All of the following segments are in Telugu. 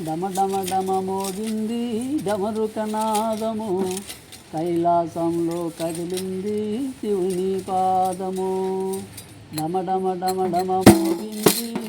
డమ డమ డమ మోగింది డమరుకనాదము కైలాసంలో కదిలింది శివుని పాదము. డమ డమ డమ డమ మోగింది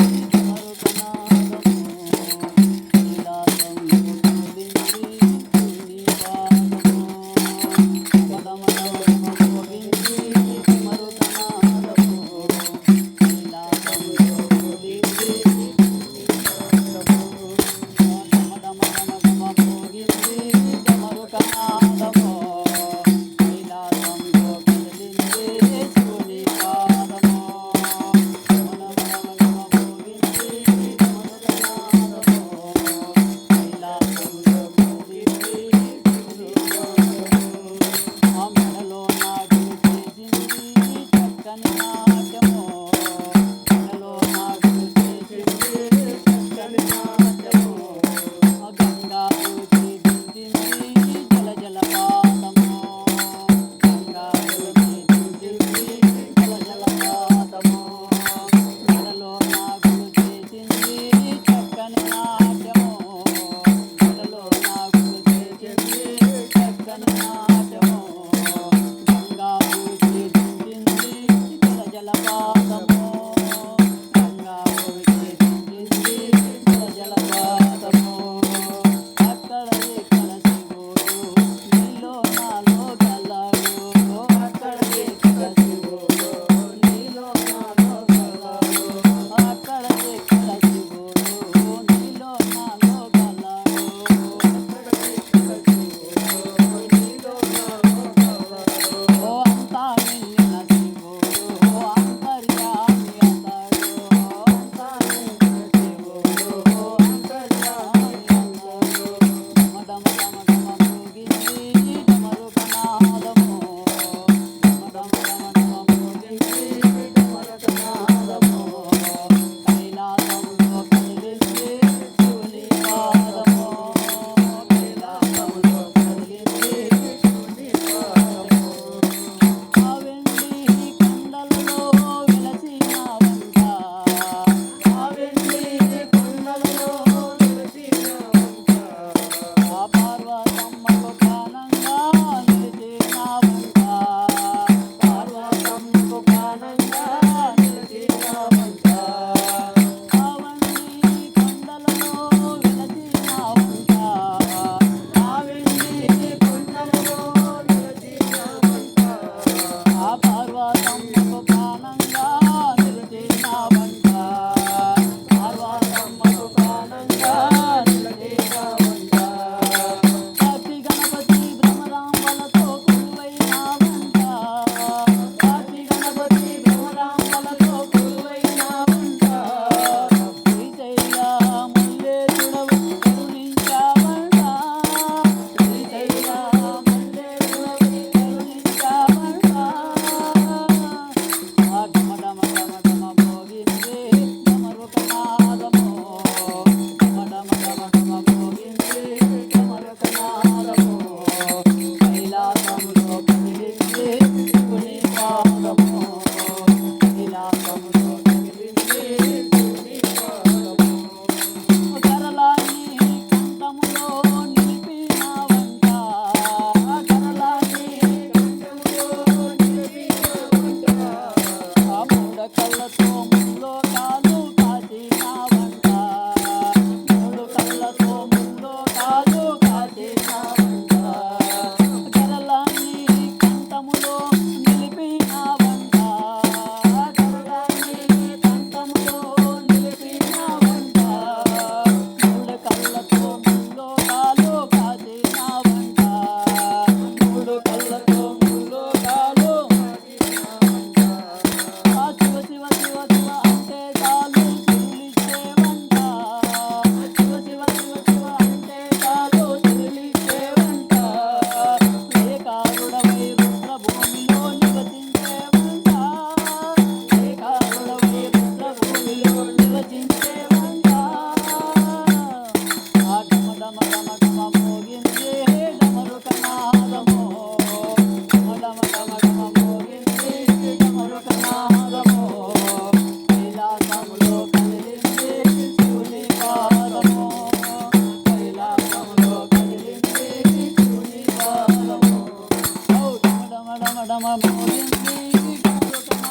తమ మోహిని గురు తమ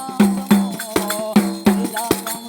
తమో